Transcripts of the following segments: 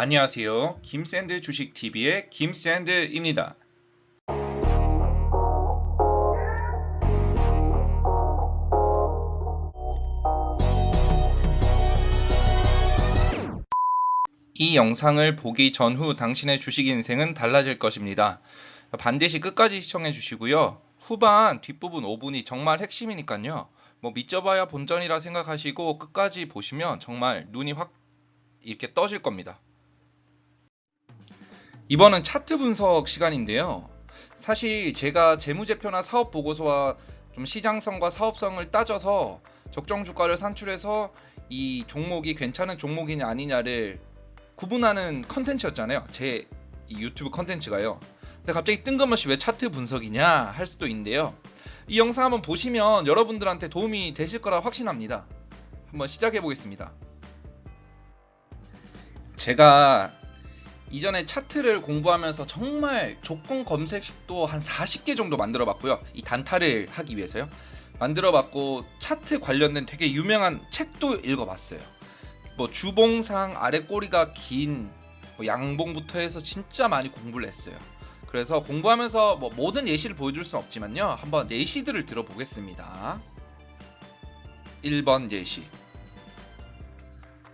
안녕하세요. 김샌드 주식TV의 김샌드입니다. 이 영상을 보기 전후 당신의 주식 인생은 달라질 것입니다. 반드시 끝까지 시청해 주시고요. 후반 뒷부분 5분이 정말 핵심이니까요. 뭐 믿져봐야 본전이라 생각하시고 끝까지 보시면 정말 눈이 확 이렇게 떠질 겁니다. 이번은 차트 분석 시간인데요. 사실 제가 재무제표나 사업 보고서와 좀 시장성과 사업성을 따져서 적정 주가를 산출해서 이 종목이 괜찮은 종목이냐 아니냐를 구분하는 컨텐츠였잖아요. 제이 유튜브 컨텐츠가요. 근데 갑자기 뜬금없이 왜 차트 분석이냐 할 수도 있는데요. 이 영상 한번 보시면 여러분들한테 도움이 되실 거라 확신합니다. 한번 시작해 보겠습니다. 제가 이전에 차트를 공부하면서 정말 조건 검색식도 한 40개 정도 만들어 봤고요. 이 단타를 하기 위해서요. 만들어 봤고 차트 관련된 되게 유명한 책도 읽어 봤어요. 뭐 주봉상 아래 꼬리가 긴 뭐 양봉부터 해서 진짜 많이 공부를 했어요. 그래서 공부하면서 뭐 모든 예시를 보여줄 수는 없지만요. 한번 예시들을 들어보겠습니다. 1번 예시.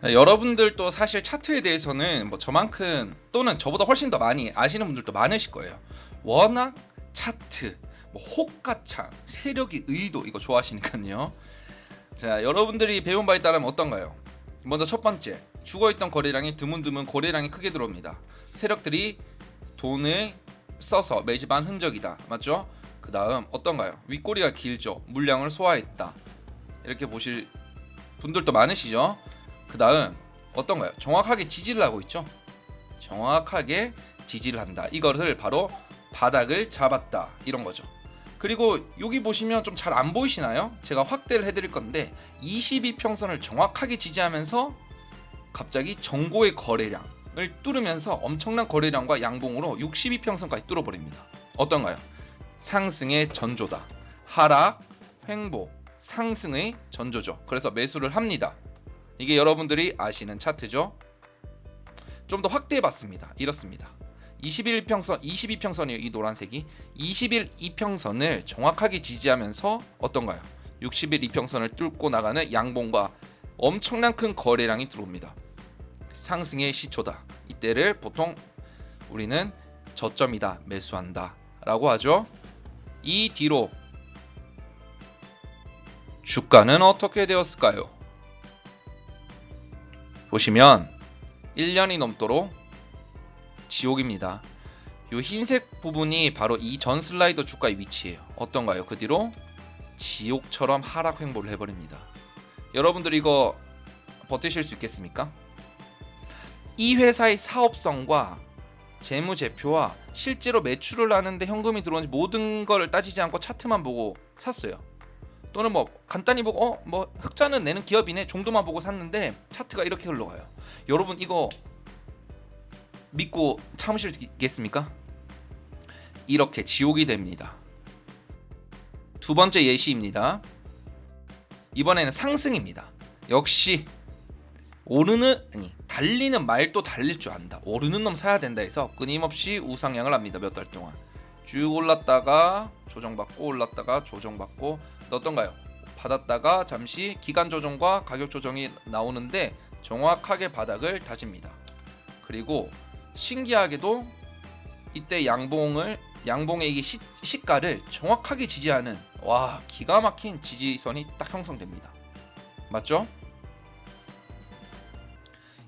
자, 여러분들도 사실 차트에 대해서는 뭐 저만큼 또는 저보다 훨씬 더 많이 아시는 분들도 많으실 거예요. 워낙 차트, 뭐 호가창, 세력의 의도 이거 좋아하시니까요. 자, 여러분들이 배운 바에 따르면 어떤가요? 먼저 첫 번째, 죽어있던 거래량이 드문드문 거래량이 크게 들어옵니다. 세력들이 돈을 써서 매집한 흔적이다. 맞죠? 그 다음 어떤가요? 윗꼬리가 길죠. 물량을 소화했다. 이렇게 보실 분들도 많으시죠? 그 다음 어떤가요? 정확하게 지지를 하고 있죠? 정확하게 지지를 한다. 이것을 바로 바닥을 잡았다. 이런 거죠. 그리고 여기 보시면 좀 잘 안 보이시나요? 제가 확대를 해드릴 건데 22평선을 정확하게 지지하면서 갑자기 정고의 거래량을 뚫으면서 엄청난 거래량과 양봉으로 62평선까지 뚫어버립니다. 어떤가요? 상승의 전조다. 하락, 횡보, 상승의 전조죠. 그래서 매수를 합니다. 이게 여러분들이 아시는 차트죠. 좀 더 확대해 봤습니다. 이렇습니다. 21 평선, 22 평선이에요. 이 노란색이 21 이평선을 정확하게 지지하면서 어떤가요? 61 이평선을 뚫고 나가는 양봉과 엄청난 큰 거래량이 들어옵니다. 상승의 시초다. 이때를 보통 우리는 저점이다. 매수한다. 라고 하죠. 이 뒤로 주가는 어떻게 되었을까요? 보시면 1년이 넘도록 지옥입니다. 이 흰색 부분이 바로 이 전 슬라이더 주가의 위치예요. 어떤가요? 그 뒤로 지옥처럼 하락 횡보를 해버립니다. 여러분들 이거 버티실 수 있겠습니까? 이 회사의 사업성과 재무제표와 실제로 매출을 하는데 현금이 들어오는지 모든 걸 따지지 않고 차트만 보고 샀어요. 또는 뭐 간단히 보고 어 뭐 흑자는 내는 기업이네 정도만 보고 샀는데 차트가 이렇게 흘러가요. 여러분 이거 믿고 참으시겠습니까? 이렇게 지옥이 됩니다. 두 번째 예시입니다. 이번에는 상승입니다. 역시 오르는 아니 달리는 말도 달릴 줄 안다. 오르는 놈 사야 된다 해서 끊임없이 우상향을 합니다. 몇 달 동안 쭉 올랐다가 조정받고 올랐다가 조정받고 어떤가요? 받았다가 잠시 기간 조정과 가격 조정이 나오는데 정확하게 바닥을 다집니다. 그리고 신기하게도 이때 양봉을 양봉의 이 시, 시가를 정확하게 지지하는 와 기가 막힌 지지선이 딱 형성됩니다. 맞죠?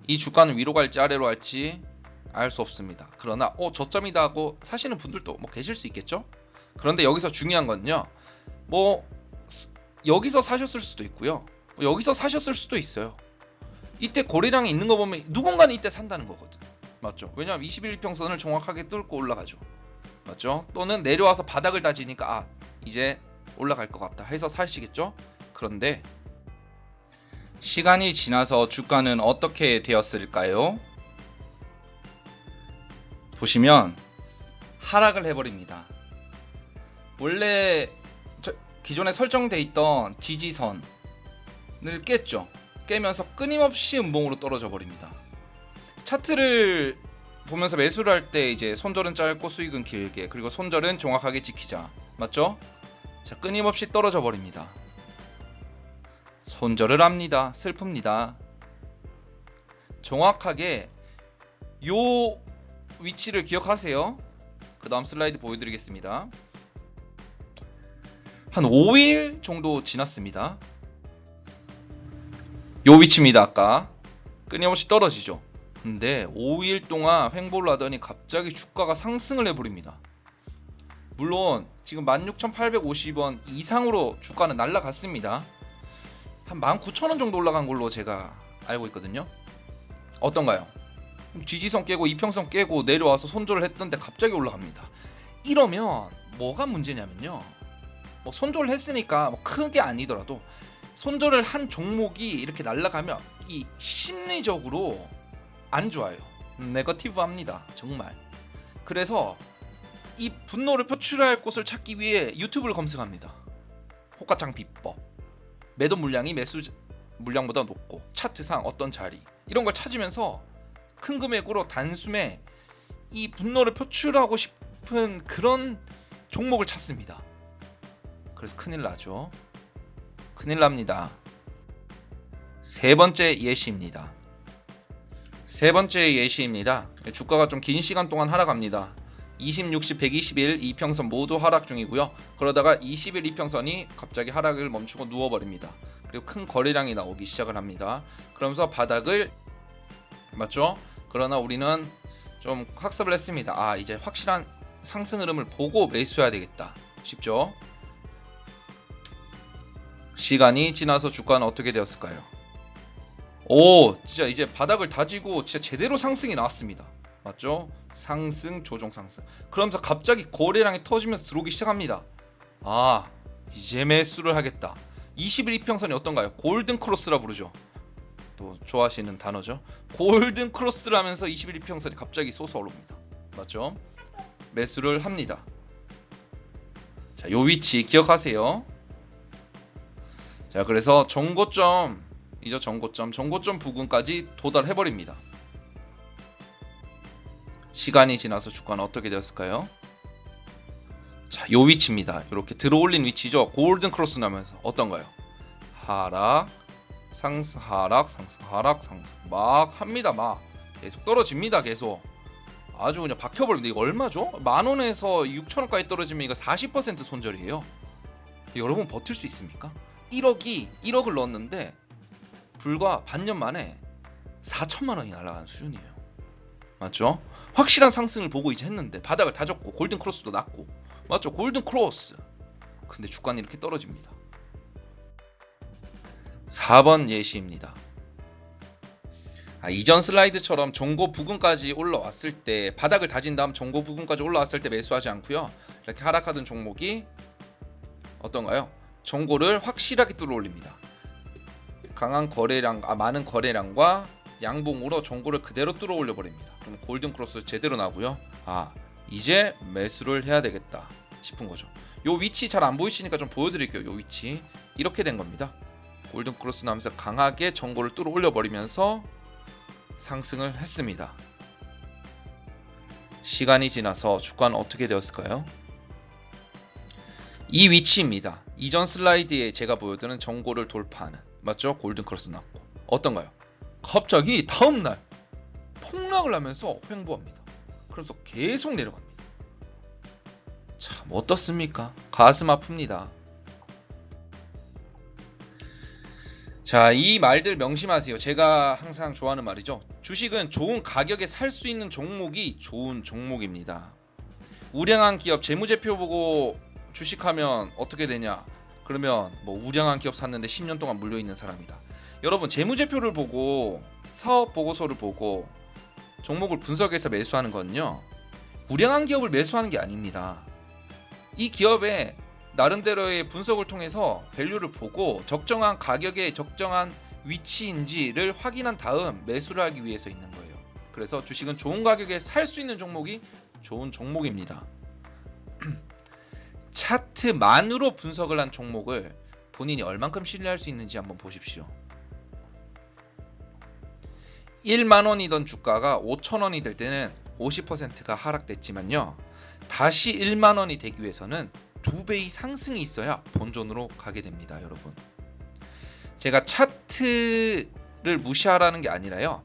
이 주가는 위로 갈지 아래로 갈지 알 수 없습니다. 그러나 어 저점이다 하고 사시는 분들도 뭐 계실 수 있겠죠? 그런데 여기서 중요한 건요. 뭐 여기서 사셨을 수도 있고요. 뭐 여기서 사셨을 수도 있어요. 이때 거래량이 있는 거 보면 누군가는 이때 산다는 거거든. 맞죠? 왜냐하면 21평선을 정확하게 뚫고 올라가죠. 맞죠? 또는 내려와서 바닥을 다지니까 아 이제 올라갈 것 같다 해서 사시겠죠? 그런데 시간이 지나서 주가는 어떻게 되었을까요? 보시면 하락을 해버립니다. 원래 기존에 설정돼 있던 지지선을 깼죠. 깨면서 끊임없이 음봉으로 떨어져 버립니다. 차트를 보면서 매수를 할 때 이제 손절은 짧고 수익은 길게 그리고 손절은 정확하게 지키자 맞죠? 자 끊임없이 떨어져 버립니다. 손절을 합니다. 슬픕니다. 정확하게 요 위치를 기억하세요. 그 다음 슬라이드 보여드리겠습니다. 한 5일 정도 지났습니다. 요 위치입니다. 아까 끊임없이 떨어지죠. 근데 5일 동안 횡보를 하더니 갑자기 주가가 상승을 해버립니다. 물론 지금 16,850원 이상으로 주가는 날라갔습니다. 한 19,000원 정도 올라간 걸로 제가 알고 있거든요. 어떤가요? 지지선 깨고 이평선 깨고 내려와서 손절을 했던데 갑자기 올라갑니다. 이러면 뭐가 문제냐면요. 뭐 손절을 했으니까 뭐 크게 아니더라도 손절을 한 종목이 이렇게 날아가면 이 심리적으로 안 좋아요. 네거티브 합니다. 정말. 그래서 이 분노를 표출할 곳을 찾기 위해 유튜브를 검색합니다. 호가창 비법. 매도 물량이 매수 물량보다 높고 차트상 어떤 자리 이런 걸 찾으면서 큰 금액으로 단숨에 이 분노를 표출하고 싶은 그런 종목을 찾습니다. 그래서 큰일 나죠. 큰일 납니다. 세 번째 예시입니다. 세 번째 예시입니다. 주가가 좀 긴 시간 동안 하락합니다. 20, 60, 121 이평선 모두 하락 중이고요. 그러다가 21 이평선이 갑자기 하락을 멈추고 누워버립니다. 그리고 큰 거래량이 나오기 시작을 합니다. 그러면서 바닥을 맞죠? 그러나 우리는 좀 학습을 했습니다. 아 이제 확실한 상승 흐름을 보고 매수해야 되겠다. 쉽죠? 시간이 지나서 주가는 어떻게 되었을까요? 오, 진짜 이제 바닥을 다지고 진짜 제대로 상승이 나왔습니다. 맞죠? 상승, 조정 상승. 그러면서 갑자기 거래량이 터지면서 들어오기 시작합니다. 아, 이제 매수를 하겠다. 21이평선이 어떤가요? 골든 크로스라 부르죠. 또 좋아하시는 단어죠. 골든 크로스를 하면서 21이평선이 갑자기 솟아 오릅니다. 맞죠? 매수를 합니다. 자, 요 위치 기억하세요. 자, 그래서 정고점 이죠 정고점 정고점 부근까지 도달해 버립니다. 시간이 지나서 주가는 어떻게 되었을까요? 자, 요 위치입니다. 이렇게 들어올린 위치죠. 골든 크로스 나면서 어떤가요? 하락, 상승, 하락, 상승, 하락, 상승. 막 합니다. 막 계속 떨어집니다. 계속. 아주 그냥 박혀버립니다. 이거 얼마죠? 만 원에서 6천 원까지 떨어지면 이거 40% 손절이에요. 여러분 버틸 수 있습니까? 1억이 1억을 넣었는데 불과 반년 만에 4천만 원이 날아간 수준이에요. 맞죠? 확실한 상승을 보고 이제 했는데 바닥을 다졌고 골든 크로스도 났고 맞죠? 골든 크로스. 근데 주가는 이렇게 떨어집니다. 4번 예시입니다. 아, 이전 슬라이드처럼 종고 부근까지 올라왔을 때 바닥을 다진 다음 종고 부근까지 올라왔을 때 매수하지 않고요. 이렇게 하락하던 종목이 어떤가요? 종고를 확실하게 뚫어 올립니다. 강한 거래량, 아, 많은 거래량과 양봉으로 종고를 그대로 뚫어 올려 버립니다. 그럼 골든 크로스 제대로 나고요. 아 이제 매수를 해야 되겠다 싶은 거죠. 요 위치 잘 안 보이시니까 좀 보여드릴게요. 요 위치 이렇게 된 겁니다. 골든 크로스 나면서 강하게 정보를 뚫어 올려 버리면서 상승을 했습니다. 시간이 지나서 주가는 어떻게 되었을까요? 이 위치입니다. 이전 슬라이드에 제가 보여드린 정고를 돌파하는 맞죠? 골든 크로스 났고 어떤가요? 갑자기 다음 날 폭락을 하면서 횡보합니다. 그래서 계속 내려갑니다. 참 어떻습니까? 가슴 아픕니다. 자, 이 말들 명심하세요. 제가 항상 좋아하는 말이죠. 주식은 좋은 가격에 살 수 있는 종목이 좋은 종목입니다. 우량한 기업 재무제표 보고 주식하면 어떻게 되냐? 그러면 뭐 우량한 기업 샀는데 10년 동안 물려 있는 사람이다. 여러분 재무제표를 보고 사업 보고서를 보고 종목을 분석해서 매수하는 건요. 우량한 기업을 매수하는 게 아닙니다. 이 기업의 나름대로의 분석을 통해서 밸류를 보고 적정한 가격에 적정한 위치인지를 확인한 다음 매수를 하기 위해서 있는 거예요. 그래서 주식은 좋은 가격에 살 수 있는 종목이 좋은 종목입니다. 차트만으로 분석을 한 종목을 본인이 얼만큼 신뢰할 수 있는지 한번 보십시오. 1만 원이던 주가가 5천 원이 될 때는 50%가 하락됐지만요. 다시 1만 원이 되기 위해서는 두 배의 상승이 있어야 본전으로 가게 됩니다, 여러분. 제가 차트를 무시하라는 게 아니라요.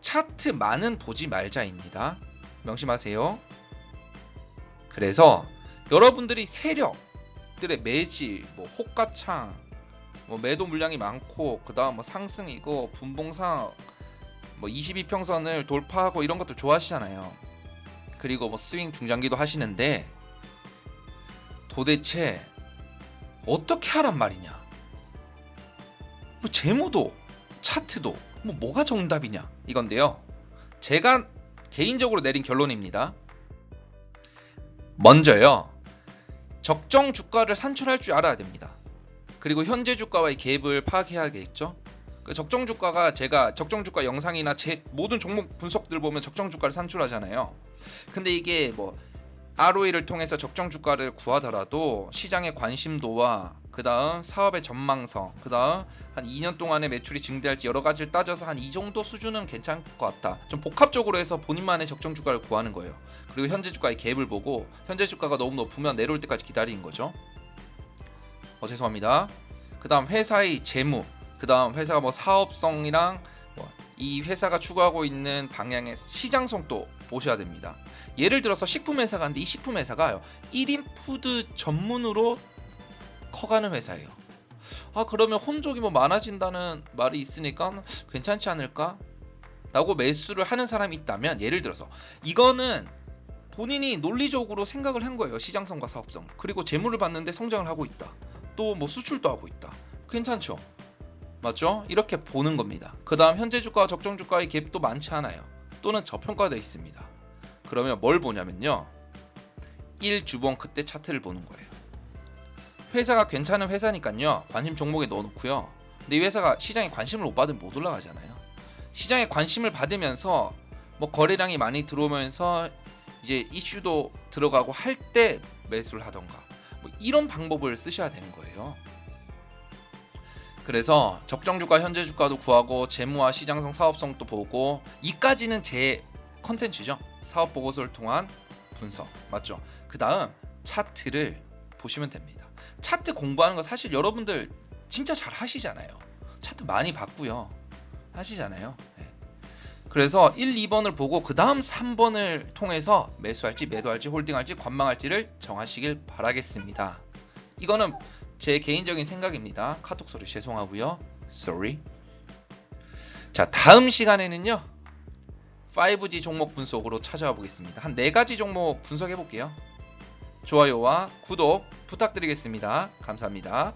차트만은 보지 말자입니다. 명심하세요. 그래서 여러분들이 세력들의 매질, 뭐 호가창, 뭐 매도 물량이 많고 그다음 뭐 상승이고 분봉상 뭐 22평선을 돌파하고 이런 것들 좋아하시잖아요. 그리고 뭐 스윙 중장기도 하시는데 도대체 어떻게 하란 말이냐? 뭐 재무도 차트도 뭐 뭐가 정답이냐 이건데요. 제가 개인적으로 내린 결론입니다. 먼저요. 적정 주가를 산출할 줄 알아야 됩니다. 그리고 현재 주가와의 갭을 파악해야겠죠. 그 적정 주가가 제가 적정 주가 영상이나 제 모든 종목 분석들 보면 적정 주가를 산출하잖아요. 근데 이게 뭐 ROE를 통해서 적정 주가를 구하더라도 시장의 관심도와 그 다음 사업의 전망성, 그 다음 한 2년 동안의 매출이 증대할지 여러 가지를 따져서 한 이 정도 수준은 괜찮을 것 같다. 좀 복합적으로 해서 본인만의 적정 주가를 구하는 거예요. 그리고 현재 주가의 갭을 보고 현재 주가가 너무 높으면 내려올 때까지 기다리는 거죠. 어 죄송합니다. 그 다음 회사의 재무, 그 다음 회사가 뭐 사업성이랑 뭐 이 회사가 추구하고 있는 방향의 시장성도 보셔야 됩니다. 예를 들어서 식품 회사가 있는데 이 식품 회사가 1인 푸드 전문으로 커가는 회사예요. 아 그러면 혼족이 뭐 많아진다는 말이 있으니까 괜찮지 않을까? 라고 매수를 하는 사람이 있다면 예를 들어서 이거는 본인이 논리적으로 생각을 한 거예요. 시장성과 사업성. 그리고 재물을 봤는데 성장을 하고 있다. 또 뭐 수출도 하고 있다. 괜찮죠? 맞죠? 이렇게 보는 겁니다. 그 다음 현재 주가와 적정 주가의 갭도 많지 않아요. 또는 저평가되어 있습니다. 그러면 뭘 보냐면요. 1 주봉 그때 차트를 보는 거예요. 회사가 괜찮은 회사니까요. 관심 종목에 넣어놓고요. 근데 이 회사가 시장에 관심을 못 받으면 못 올라가잖아요. 시장에 관심을 받으면서 뭐 거래량이 많이 들어오면서 이제 이슈도 들어가고 할 때 매수를 하던가 뭐 이런 방법을 쓰셔야 되는 거예요. 그래서 적정 주가, 현재 주가도 구하고 재무와 시장성, 사업성도 보고 이까지는 제 컨텐츠죠. 사업 보고서를 통한 분석 맞죠? 그 다음 차트를 보시면 됩니다. 차트 공부하는 거 사실 여러분들 진짜 잘 하시잖아요. 차트 많이 봤고요. 하시잖아요. 네. 그래서 1, 2번을 보고 그 다음 3번을 통해서 매수할지 매도할지 홀딩할지 관망할지를 정하시길 바라겠습니다. 이거는 제 개인적인 생각입니다. 카톡 소리 죄송하고요. Sorry. 자 다음 시간에는요. 5G 종목 분석으로 찾아와 보겠습니다. 한 네 가지 종목 분석해 볼게요. 좋아요와 구독 부탁드리겠습니다. 감사합니다.